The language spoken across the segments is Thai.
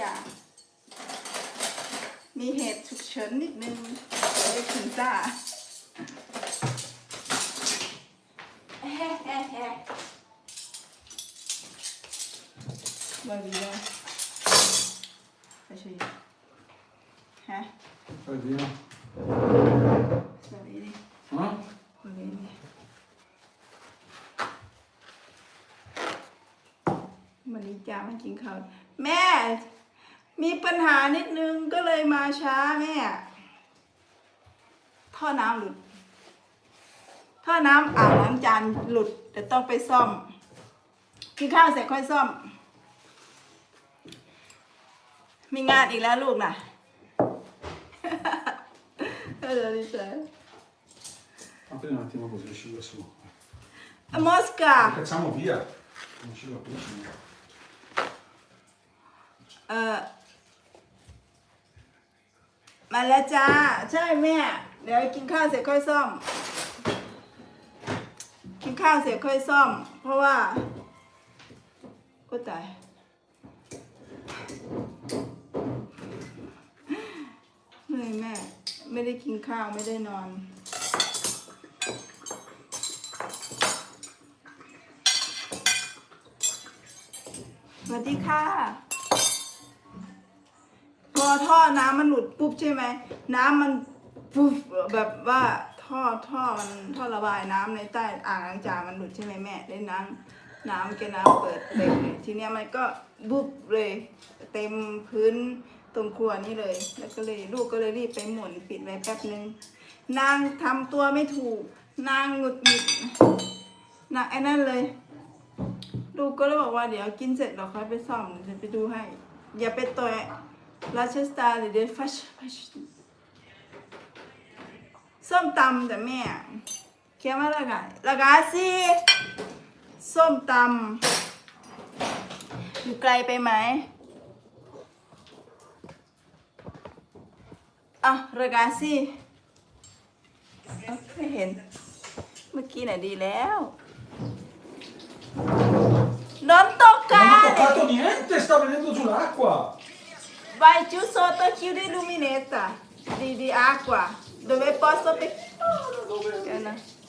จ้ะมีเหตุฉุกเฉินนิดนึงเดี๋ยวได้กินจ้าแฮ่แฮ่แฮ่มาดีเลยไปช่วยฮะ Fai via. สวัสดีดิ Ah? สวัสดีดิวันนี้จ้ามากินข้าวแม่ มีปัญหานิดนึงก็เลยมาช้าแม่ท่อน้ำหลุด ท่อน้ำอ่างล้างจานหลุดแต่ต้องไปซ่อมกินข้าวเสร็จค่อยซ่อม มีงานอีกแล้วลูกน่ะเออดีใจ Apri un attimo così usciva su. อะมอสกา Lo Facciamo via. Non usciva più. เออ มาแล้วจ้า ใช่แม่ เดี๋ยวกินข้าวเสร็จค่อยซ่อม กินข้าวเสร็จค่อยซ่อม เพราะว่าก็ตายเหนื่อยแม่ ไม่ได้กินข้าวไม่ได้นอนสวัสดีค่ะ อท่อน้ำมันหลุดปุ๊บใช่ไหม น้ำมันปุ๊บแบบว่าท่อท่อมันท่อระบายน้ำในใต้อ่างล้างจานมันหลุดใช่ไหมแม่ได้น้ำน้ำแกน้ำเปิดเต็มเลยทีเนี้ยมันก็บุบเลย เต็มพื้นตรงครัวนี่เลย แล้วก็เลยลูกก็เลยรีบไปหมุนปิดไว้แป๊บนึง นางทำตัวไม่ถูก นางหงุดหงิดนางไอ้นั่นเลย ลูกก็เลยบอกว่าเดี๋ยวกินเสร็จเราค่อยไปซ่อมเดี๋ยวไปดูให้ อย่าไปต่อย ราชสตาร์หรือเดฟัชฟัชส้มตำแต่แม่เขียนว่าละกันละกาสิส้มตำอยู่ไกลไปไหมอะระกาสิเอ้าไม่เห็น เมื่อกี้น่ะดีแล้ว Non Non ho toccare! toccato niente, sta venendo giù l'acqua. Vai, tio, só tanquinho de lumineta, de, de água. Dove posso... Ah, não, não, não, não.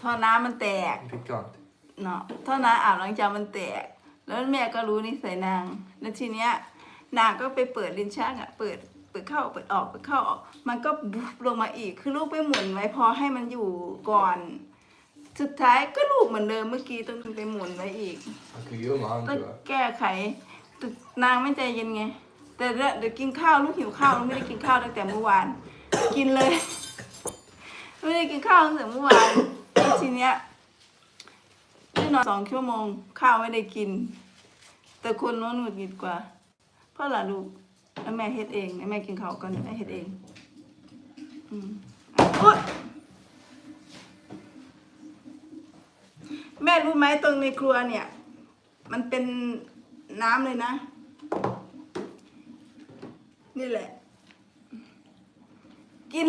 ท่อน้ำมันแตก Pikant. เนาะท่อน้ำอาบล้างจานมันแตก แล้วแม่ก็รู้นิสัยนาง แล้วทีเนี้ยนางก็ไปเปิดลิ้นชักอะเปิดเปิดเข้าเปิดออกเปิดเข้าออก มันก็บุบลงมาอีก คือลูกไปหมุนไว้พอให้มันอยู่ก่อน สุดท้ายก็ลูกเหมือนเดิมเมื่อกี้ต้องไปหมุนไว้อีก Han kan göra med ต้อง andra. แก้ไขแต่นางไม่ใจเย็นไง แต่เดี๋ยวกินข้าวลูกหิวข้าวลูกไม่ได้กินข้าวตั้งแต่เมื่อวาน กินเลย ไม่ได้กินข้าวตั้งแต่เมื่อวานแล้ว ทีเนี้ยได้นอนสองชั่วโมง ข้าวไม่ได้กิน แต่คนโน้นหงุดหงิดกว่า เพราะหล่ะลูกแล้วแม่เฮ็ดเองแม่กินข้าวก่อนแม่เฮ็ดเองอืมอุ๊ยแม่รู้ไหมตรงในครัวเนี่ย มันเป็นน้ำเลยนะ นี่แหละ กิน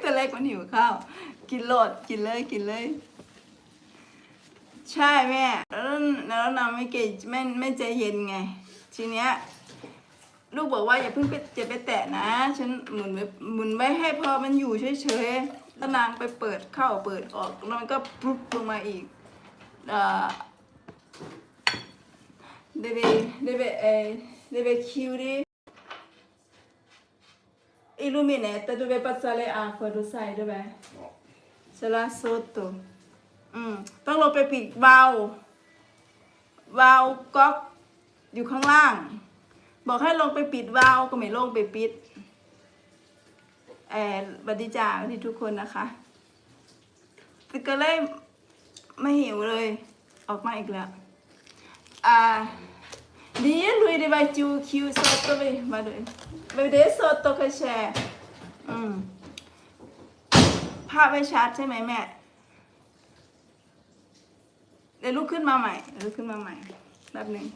แต่แรกมันหิวข้าว กินโลดกินเลยกินเลย ใช่แม่ แล้วแล้วนางไม่เกจไม่ไม่ใจเย็นไง ทีเนี้ยลูกบอกว่าอย่าเพิ่งไปจะไปแตะนะ ฉันหมุนไว้หมุนไว้ให้พอมันอยู่เฉยๆแล้วนางไปเปิดเข้าเปิดออกแล้วมันก็ปุ๊บลงมาอีกเอ่อ deve deve eh, deve chiudere il rubinetto dove passare acqua lo sai dov'è No. Sarà sotto อืมต้องลงไปปิดวาล์ววาล์วก๊อกอยู่ข้างล่าง บอกให้ลงไปปิดวาล์วก็ไม่ลงไปปิดเออบัดดีจ่าสวัสดีทุกคนนะคะแต่ก็เลยไม่หิวเลย ออกมาอีกแล้ว อ่าดีลุยได้ไปจูคิวสดตัวไปมาเลยไปเดสดตัวก็แชร์อืม ภาพไม่ชัดใช่ไหมแม่ เดี๋ยวลุกขึ้นมาใหม่ลุกขึ้นมาใหม่แป๊บหนึ่ง